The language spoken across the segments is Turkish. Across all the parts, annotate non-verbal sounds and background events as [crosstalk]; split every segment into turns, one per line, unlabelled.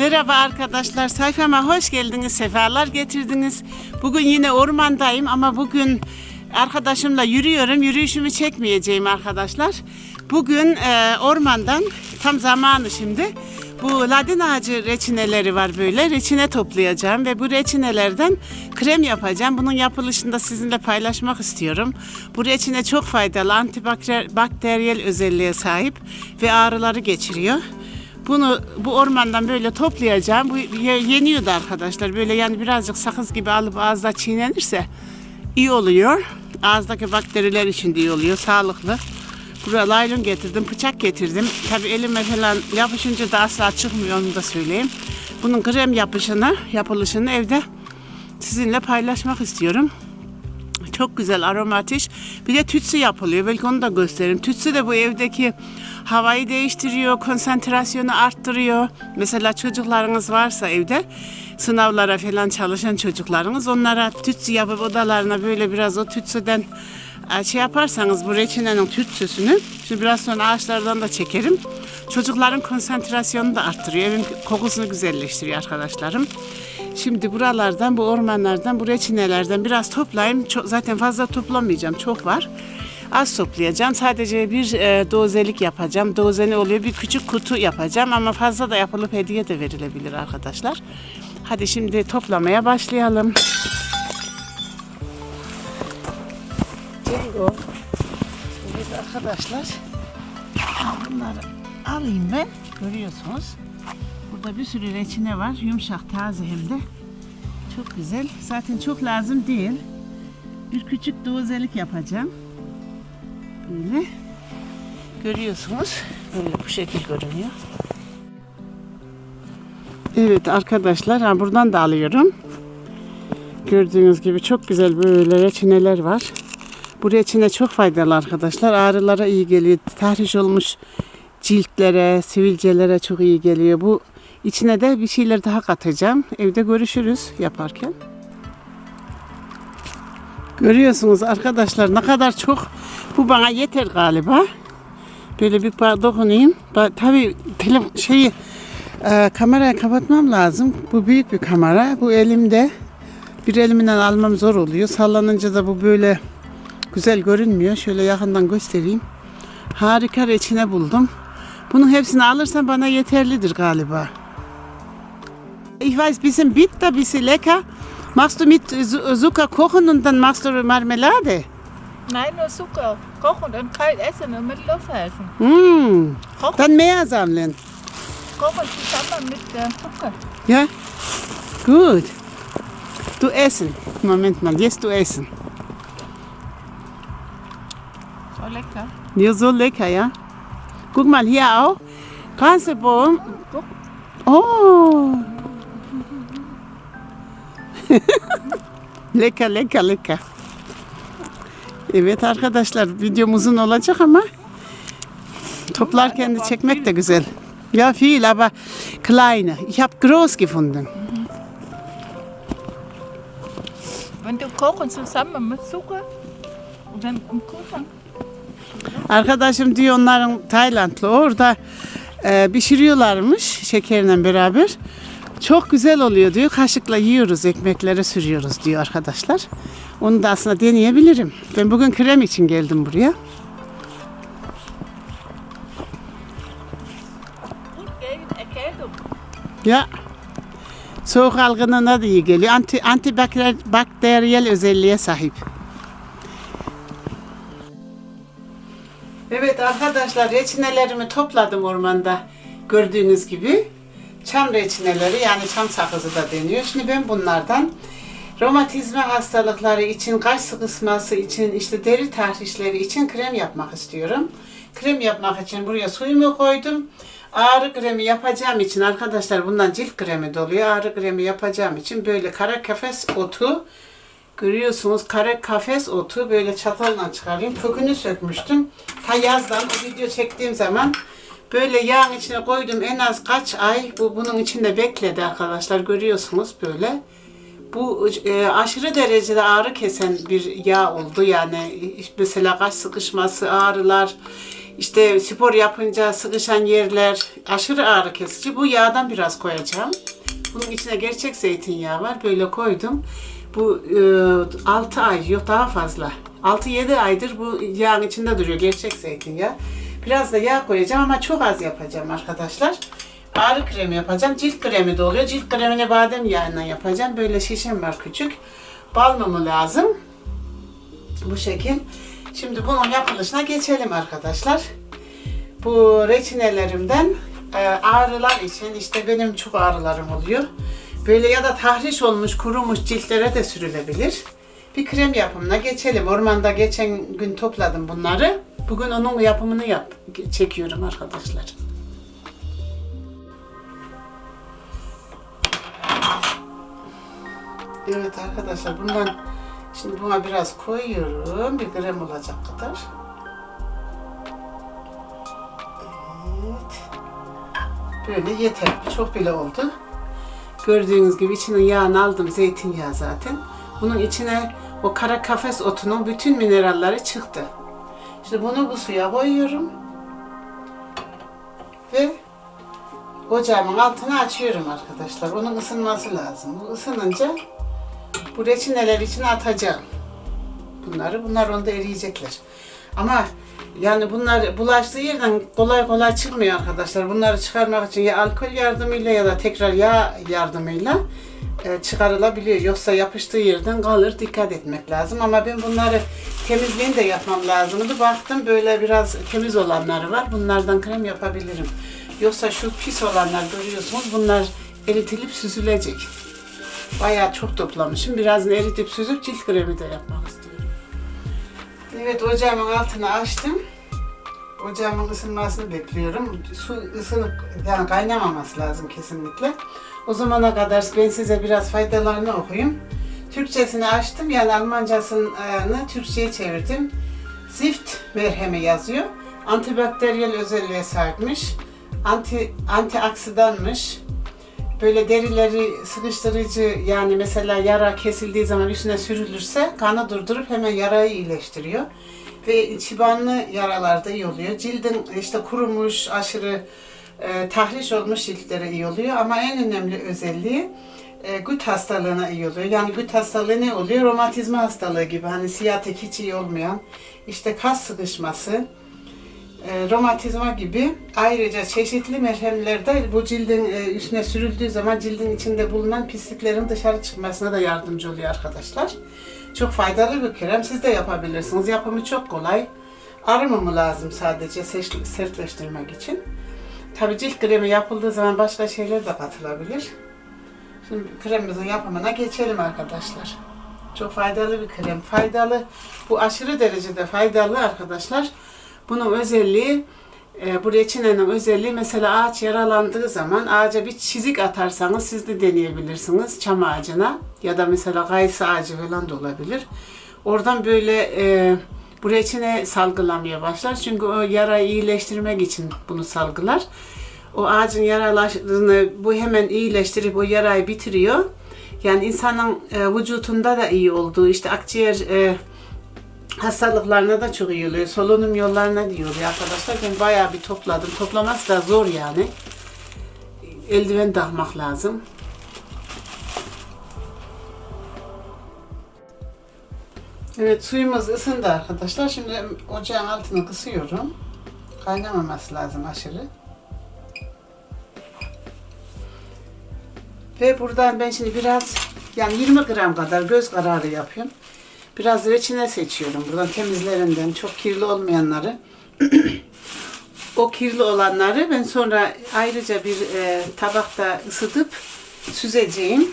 Merhaba arkadaşlar, sayfama hoş geldiniz, sefalar getirdiniz. Bugün yine ormandayım ama bugün arkadaşımla yürüyorum. Yürüyüşümü çekmeyeceğim arkadaşlar. Bugün e, ormandan, tam zamanı şimdi, bu ladin ağacı reçineleri var böyle. Reçine toplayacağım ve bu reçinelerden krem yapacağım. Bunun yapılışını da sizinle paylaşmak istiyorum. Bu reçine çok faydalı, antibakteriyel özelliğe sahip ve ağrıları geçiriyor. Bunu bu ormandan böyle toplayacağım. Bu ye- yeniyordu arkadaşlar. Böyle yani birazcık sakız gibi alıp ağızda çiğnenirse iyi oluyor. Ağızdaki bakteriler için de iyi oluyor. Sağlıklı. Buraya laylon getirdim, bıçak getirdim. Tabi elime falan yapışınca da asla çıkmıyor onu da söyleyeyim. Bunun krem yapışını, yapılışını evde sizinle paylaşmak istiyorum. Çok güzel aromatik. Bir de tütsü yapılıyor. Belki onu da gösteririm. Tütsü de bu evdeki havayı değiştiriyor, konsantrasyonu arttırıyor. Mesela çocuklarınız varsa evde sınavlara falan çalışan çocuklarınız onlara tütsü yapıp odalarına böyle biraz o tütsüden e, şey yaparsanız bu reçinenin tütsüsünü şimdi biraz sonra ağaçlardan da çekerim. Çocukların konsantrasyonunu da arttırıyor. Evin kokusunu güzelleştiriyor arkadaşlarım. Şimdi buralardan, bu ormanlardan, bu reçinelerden biraz toplayayım. Çok, zaten fazla toplamayacağım, çok var. Az toplayacağım. Sadece bir e, dozelik yapacağım. Doze ne oluyor? Bir küçük kutu yapacağım ama fazla da yapılıp hediye de verilebilir arkadaşlar. Hadi şimdi toplamaya başlayalım. Cengo. Evet arkadaşlar. Bunları alayım ben. Görüyorsunuz. Burada bir sürü reçine var. Yumuşak, taze hem de. Çok güzel. Zaten çok lazım değil. Bir küçük dozelik yapacağım. Böyle. Görüyorsunuz. Böyle bu şekil görünüyor. Evet arkadaşlar buradan da alıyorum. Gördüğünüz gibi çok güzel böyle reçineler var. Bu reçine çok faydalı arkadaşlar. Ağrılara iyi geliyor. Tahriş olmuş ciltlere, sivilcelere çok iyi geliyor. Bu içine de bir şeyler daha katacağım. Evde görüşürüz yaparken. Görüyorsunuz arkadaşlar ne kadar çok. Bu bana yeter galiba. Böyle bir dokunayım. Tabii telefon şeyi e, kamerayı kapatmam lazım. Bu büyük bir kamera. Bu elimde. Bir elimden almam zor oluyor. Sallanınca da bu böyle güzel görünmüyor. Şöyle yakından göstereyim. Harika reçine buldum. Bunun hepsini alırsam bana yeterlidir galiba. Ich weiß, bisschen bitter, bisschen lecker. Machst du mit Zu- Zucker kochen und dann machst du Marmelade?
Nein, nur Zucker. Kochen und kalt essen und mit Luft essen.
Hmm.
Kochen,
Dann mehr sammeln.
kochen zusammen mit äh, Zucker.
Ja? Gut. Du essen. Moment mal, jetzt du essen.
So lecker.
Ja, so lecker, ja? Guck mal, hier auch. Gransebaum.
Guck.
Oh. [laughs] lecker, lecker, lecker. Evet arkadaşlar videom uzun olacak ama toplarken de çekmek de güzel. Ja, viel, aber kleine. Ich habe groß gefunden.
Wenn du kochen zusammen mit Zucker und dann im Kühlschrank.
Arkadaşım diyor onların Taylandlı orada e, pişiriyorlarmış şekerle beraber. Çok güzel oluyor diyor. Kaşıkla yiyoruz, ekmeklere sürüyoruz diyor arkadaşlar. Onu da aslında deneyebilirim. Ben bugün krem için geldim buraya. Ya soğuk algınlığına da iyi geliyor. Anti, antibakteriyel özelliğe sahip. Evet arkadaşlar reçinelerimi topladım ormanda gördüğünüz gibi. Çam reçineleri yani çam sakızı da deniyor. Şimdi ben bunlardan romatizma hastalıkları için, kaş sıkışması için, işte deri tahrişleri için krem yapmak istiyorum. Krem yapmak için buraya suyumu koydum. Ağrı kremi yapacağım için arkadaşlar bundan cilt kremi doluyor. Ağrı kremi yapacağım için böyle kara kafes otu Görüyorsunuz kara kafes otu böyle çatalla çıkarayım. Kökünü sökmüştüm. Ta yazdan o video çektiğim zaman böyle yağın içine koydum en az kaç ay bu bunun içinde bekledi arkadaşlar görüyorsunuz böyle. Bu e, aşırı derecede ağrı kesen bir yağ oldu yani mesela kaş sıkışması, ağrılar, işte spor yapınca sıkışan yerler aşırı ağrı kesici. Bu yağdan biraz koyacağım. Bunun içine gerçek zeytinyağı var. Böyle koydum. Bu e, 6 ay yok daha fazla. 6-7 aydır bu yağın içinde duruyor gerçek zeytinyağı. Biraz da yağ koyacağım ama çok az yapacağım arkadaşlar. Ağrı kremi yapacağım. Cilt kremi de oluyor. Cilt kremini badem yağından yapacağım. Böyle şişem var küçük. Bal mumu lazım. Bu şekil. Şimdi bunun yapılışına geçelim arkadaşlar. Bu reçinelerimden e, ağrılar için işte benim çok ağrılarım oluyor. Böyle ya da tahriş olmuş kurumuş ciltlere de sürülebilir. Bir krem yapımına geçelim. Ormanda geçen gün topladım bunları. Bugün onun yapımını yap çekiyorum arkadaşlar. Evet arkadaşlar bundan şimdi buna biraz koyuyorum. Bir krem olacak kadar. Evet. Böyle yeter. Çok bile oldu. Gördüğünüz gibi içine yağını aldım. Zeytinyağı zaten. Bunun içine o kara kafes otunun bütün mineralleri çıktı. Şimdi bunu bu suya koyuyorum. Ve ocağımın altını açıyorum arkadaşlar. Onun ısınması lazım. Bu ısınınca bu reçineler içine atacağım. Bunları. Bunlar onda eriyecekler. Ama yani bunlar bulaştığı yerden kolay kolay çıkmıyor arkadaşlar. Bunları çıkarmak için ya alkol yardımıyla ya da tekrar yağ yardımıyla e, çıkarılabiliyor. Yoksa yapıştığı yerden kalır. Dikkat etmek lazım. Ama ben bunları temizliğini de yapmam lazımdı. Baktım böyle biraz temiz olanları var. Bunlardan krem yapabilirim. Yoksa şu pis olanlar görüyorsunuz. Bunlar eritilip süzülecek. Bayağı çok toplamışım. Biraz eritip süzüp cilt kremi de yapmak istiyorum. Evet ocağımın altını açtım. Ocağımın ısınmasını bekliyorum. Su ısınıp yani kaynamaması lazım kesinlikle. O zamana kadar ben size biraz faydalarını okuyayım. Türkçesini açtım yani Almancasını Türkçe'ye çevirdim. Zift merhemi yazıyor. Antibakteriyel özelliğe sahipmiş. Anti antioksidanmış. Böyle derileri sıkıştırıcı yani mesela yara kesildiği zaman üstüne sürülürse kanı durdurup hemen yarayı iyileştiriyor. Ve çıbanlı yaralarda iyi oluyor. Cildin işte kurumuş, aşırı e, tahriş olmuş ciltlere iyi oluyor. Ama en önemli özelliği e, güt hastalığına iyi oluyor. Yani güt hastalığı ne oluyor? Romatizma hastalığı gibi. Hani siyatik hiç iyi olmayan, işte kas sıkışması, e, romatizma gibi ayrıca çeşitli merhemlerde bu cildin e, üstüne sürüldüğü zaman cildin içinde bulunan pisliklerin dışarı çıkmasına da yardımcı oluyor arkadaşlar. Çok faydalı bir krem. Siz de yapabilirsiniz. Yapımı çok kolay. Arı mumu lazım sadece sertleştirmek için. Tabi cilt kremi yapıldığı zaman başka şeyler de katılabilir. Şimdi kremimizin yapımına geçelim arkadaşlar. Çok faydalı bir krem. Faydalı, bu aşırı derecede faydalı arkadaşlar. Bunun özelliği, e, bu reçinenin özelliği mesela ağaç yaralandığı zaman ağaca bir çizik atarsanız siz de deneyebilirsiniz çam ağacına ya da mesela kayısı ağacı falan da olabilir. Oradan böyle e, bu reçine salgılamaya başlar. Çünkü o yarayı iyileştirmek için bunu salgılar. O ağacın yaralarını bu hemen iyileştirip o yarayı bitiriyor. Yani insanın e, vücutunda da iyi olduğu işte akciğer e, hastalıklarına da çok iyi oluyor. Solunum yollarına iyi oluyor arkadaşlar. Ben bayağı bir topladım. Toplaması da zor yani. Eldiven takmak lazım. Evet suyumuz ısındı arkadaşlar. Şimdi ocağın altını kısıyorum. Kaynamaması lazım aşırı. Ve buradan ben şimdi biraz yani 20 gram kadar göz kararı yapıyorum. Biraz reçine seçiyorum. Buradan temizlerinden çok kirli olmayanları. o kirli olanları ben sonra ayrıca bir e, tabakta ısıtıp süzeceğim.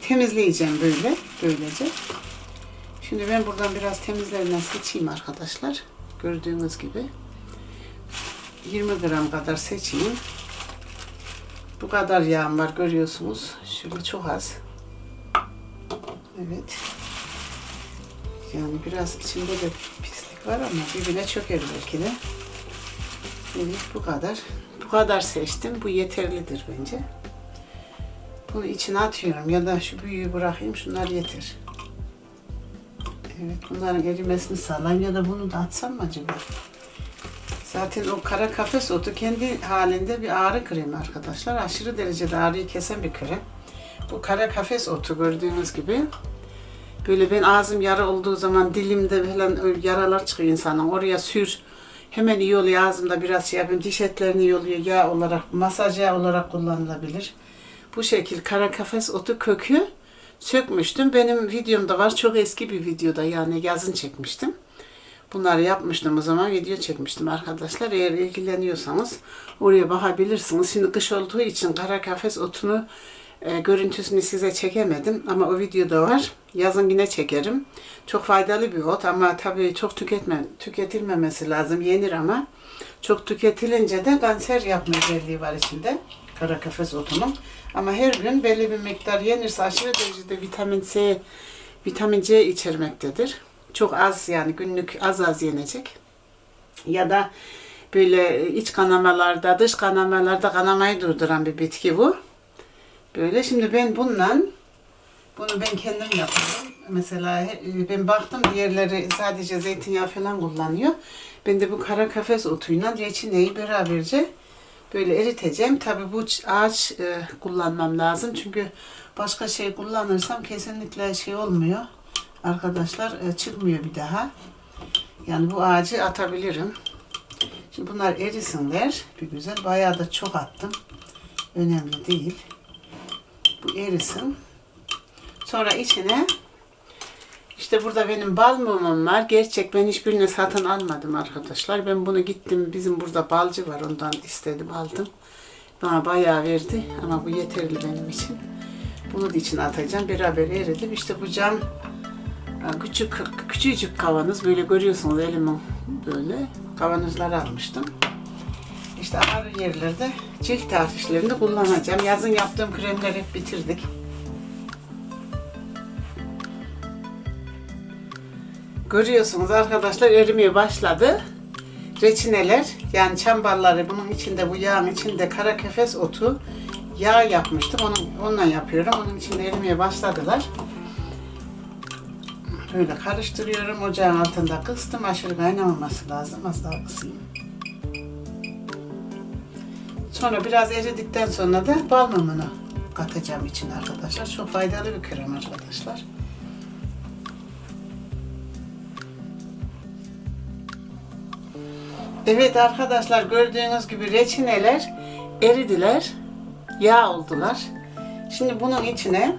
Temizleyeceğim böyle. Böylece. Şimdi ben buradan biraz temizlerinden seçeyim arkadaşlar. Gördüğünüz gibi. 20 gram kadar seçeyim. Bu kadar yağım var görüyorsunuz. Şöyle çok az. Evet. Yani biraz içinde de pislik var ama birbirine çöker belki de. Evet bu kadar. Bu kadar seçtim. Bu yeterlidir bence. Bunu içine atıyorum ya da şu büyüğü bırakayım. Şunlar yeter. Evet bunların erimesini sağlayayım ya da bunu da atsam mı acaba? Zaten o kara kafes otu kendi halinde bir ağrı kremi arkadaşlar. Aşırı derecede ağrıyı kesen bir krem. Bu kara kafes otu gördüğünüz gibi böyle ben ağzım yara olduğu zaman dilimde falan yaralar çıkıyor insanın. Oraya sür. Hemen iyi oluyor ağzımda biraz şey yapayım. Diş etlerini iyi oluyor. Yağ olarak, masaj yağı olarak kullanılabilir. Bu şekil kara kafes otu kökü sökmüştüm. Benim videomda var. Çok eski bir videoda yani yazın çekmiştim. Bunları yapmıştım o zaman video çekmiştim arkadaşlar. Eğer ilgileniyorsanız oraya bakabilirsiniz. Şimdi kış olduğu için kara kafes otunu e, görüntüsünü size çekemedim ama o videoda var. Yazın yine çekerim. Çok faydalı bir ot ama tabii çok tüketme, tüketilmemesi lazım. Yenir ama çok tüketilince de kanser yapma özelliği var içinde. Kara kafes otunun. Ama her gün belli bir miktar yenirse aşırı derecede vitamin C, vitamin C içermektedir. Çok az yani günlük az az yenecek. Ya da böyle iç kanamalarda, dış kanamalarda kanamayı durduran bir bitki bu. Böyle şimdi ben bundan bunu ben kendim yapıyorum. Mesela he- ben baktım diğerleri sadece zeytinyağı falan kullanıyor. Ben de bu kara kafes otuyla reçineyi beraberce böyle eriteceğim. Tabi bu ağaç e, kullanmam lazım. Çünkü başka şey kullanırsam kesinlikle şey olmuyor. Arkadaşlar e, çıkmıyor bir daha. Yani bu ağacı atabilirim. Şimdi bunlar erisinler. Bir güzel. Bayağı da çok attım. Önemli değil. Erisin. Sonra içine işte burada benim bal mumum var. Gerçek ben hiçbirini satın almadım arkadaşlar. Ben bunu gittim. Bizim burada balcı var. Ondan istedim aldım. Bana bayağı verdi. Ama bu yeterli benim için. Bunu da içine atacağım. Beraber eridim. İşte bu cam küçük küçücük kavanoz. Böyle görüyorsunuz elimin böyle kavanozları almıştım. İşte ağrı yerlerde cilt hafiflerinde kullanacağım. Yazın yaptığım kremleri bitirdik. Görüyorsunuz arkadaşlar erimeye başladı. Reçineler yani çambalları bunun içinde bu yağın içinde kara kefes otu yağ yapmıştım. Onun, onunla yapıyorum. Onun içinde erimeye başladılar. Böyle karıştırıyorum. Ocağın altında kıstım. Aşırı kaynamaması lazım. Az daha kısayım. Sonra biraz eridikten sonra da bal mumunu katacağım içine arkadaşlar. Çok faydalı bir krem arkadaşlar. Evet arkadaşlar gördüğünüz gibi reçineler eridiler. Yağ oldular. Şimdi bunun içine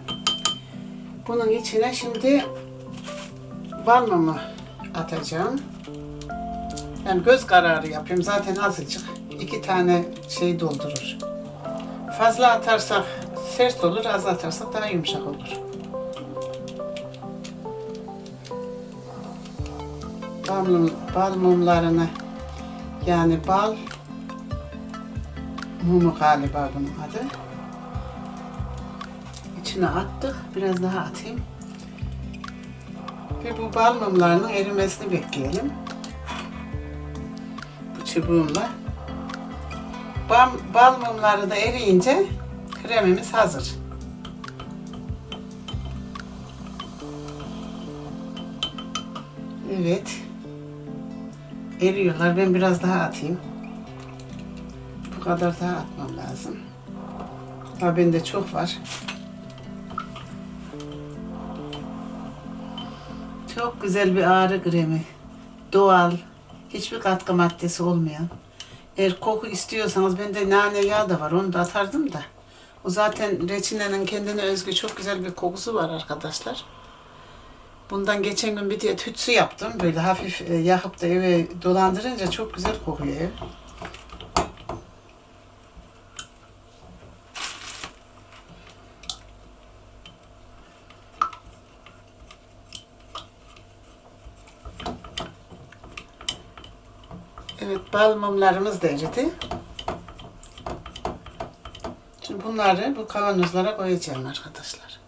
bunun içine şimdi bal mumu atacağım. Yani göz kararı yapıyorum. Zaten azıcık. İki tane şey doldurur. Fazla atarsak sert olur, az atarsak daha yumuşak olur. Bal, bal mumlarını yani bal mumu galiba bunun adı. İçine attık. Biraz daha atayım. Ve bu bal mumlarının erimesini bekleyelim. Bu çubuğumla. Bal, bal mumları da eriyince kremimiz hazır. Evet. Eriyorlar. Ben biraz daha atayım. Bu kadar daha atmam lazım. Daha bende çok var. Çok güzel bir ağrı kremi. Doğal. Hiçbir katkı maddesi olmayan. Eğer koku istiyorsanız bende nane yağı da var. Onu da atardım da. O zaten reçinenin kendine özgü çok güzel bir kokusu var arkadaşlar. Bundan geçen gün bir diye tütsü yaptım. Böyle hafif e, yakıp da eve dolandırınca çok güzel kokuyor ev. Evet bal mumlarımız da eridi. Şimdi bunları bu kavanozlara koyacağım arkadaşlar.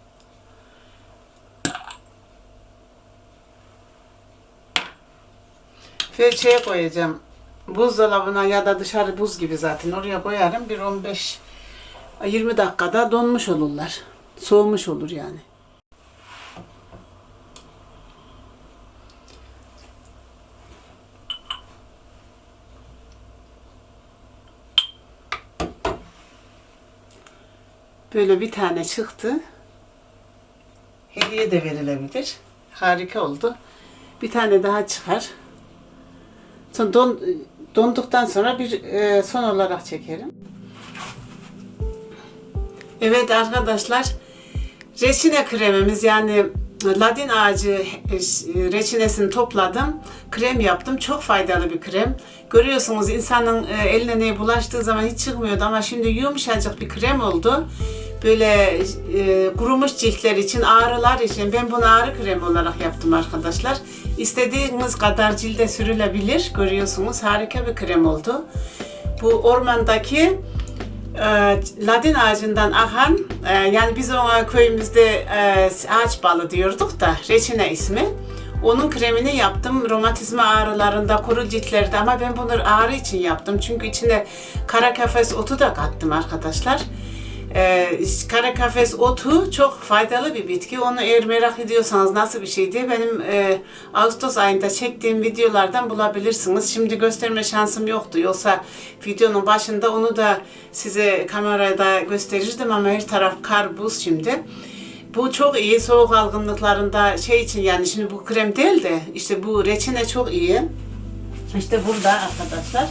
Ve şeye koyacağım. Buzdolabına ya da dışarı buz gibi zaten oraya koyarım. Bir 15 20 dakikada donmuş olurlar. Soğumuş olur yani. Böyle bir tane çıktı. Hediye de verilebilir. Harika oldu. Bir tane daha çıkar. Sonra don, donduktan sonra bir e, son olarak çekerim. Evet arkadaşlar, reçine kremimiz yani ladin ağacı e, reçinesini topladım. Krem yaptım. Çok faydalı bir krem. Görüyorsunuz insanın e, eline ne bulaştığı zaman hiç çıkmıyordu ama şimdi yumuşacık bir krem oldu. Böyle e, kurumuş ciltler için, ağrılar için ben bunu ağrı kremi olarak yaptım arkadaşlar. İstediğiniz kadar cilde sürülebilir. Görüyorsunuz harika bir krem oldu. Bu ormandaki e, ladin ağacından akan, e, yani biz ona köyümüzde e, ağaç balı diyorduk da reçine ismi. Onun kremini yaptım romatizma ağrılarında, kuru ciltlerde ama ben bunu ağrı için yaptım. Çünkü içine kara kafes otu da kattım arkadaşlar. Ee, kara kafes otu çok faydalı bir bitki. Onu eğer merak ediyorsanız nasıl bir şey diye benim e, Ağustos ayında çektiğim videolardan bulabilirsiniz. Şimdi gösterme şansım yoktu. Yoksa videonun başında onu da size kamerada gösterirdim ama her taraf kar buz şimdi. Bu çok iyi soğuk algınlıklarında şey için yani şimdi bu krem değil de işte bu reçine çok iyi. İşte burada arkadaşlar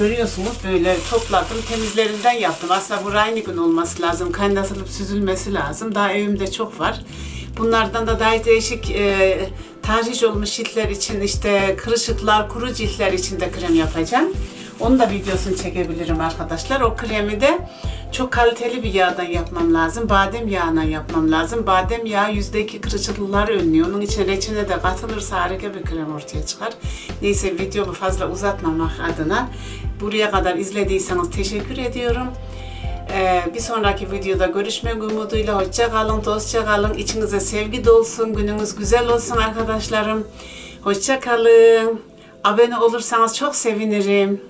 görüyorsunuz böyle topladım temizlerinden yaptım. Aslında bu Reinig'in olması lazım. Kaynatılıp süzülmesi lazım. Daha evimde çok var. Bunlardan da daha değişik e, tahriş olmuş ciltler için işte kırışıklar, kuru ciltler için de krem yapacağım. Onun da videosunu çekebilirim arkadaşlar. O kremi de çok kaliteli bir yağdan yapmam lazım. Badem yağından yapmam lazım. Badem yağı yüzdeki kırışıklıkları önlüyor. Onun için reçine de katılırsa harika bir krem ortaya çıkar. Neyse videomu fazla uzatmamak adına buraya kadar izlediyseniz teşekkür ediyorum. Ee, bir sonraki videoda görüşmek umuduyla hoşça kalın, dostça kalın. İçinize sevgi dolsun, gününüz güzel olsun arkadaşlarım. Hoşça kalın. Abone olursanız çok sevinirim.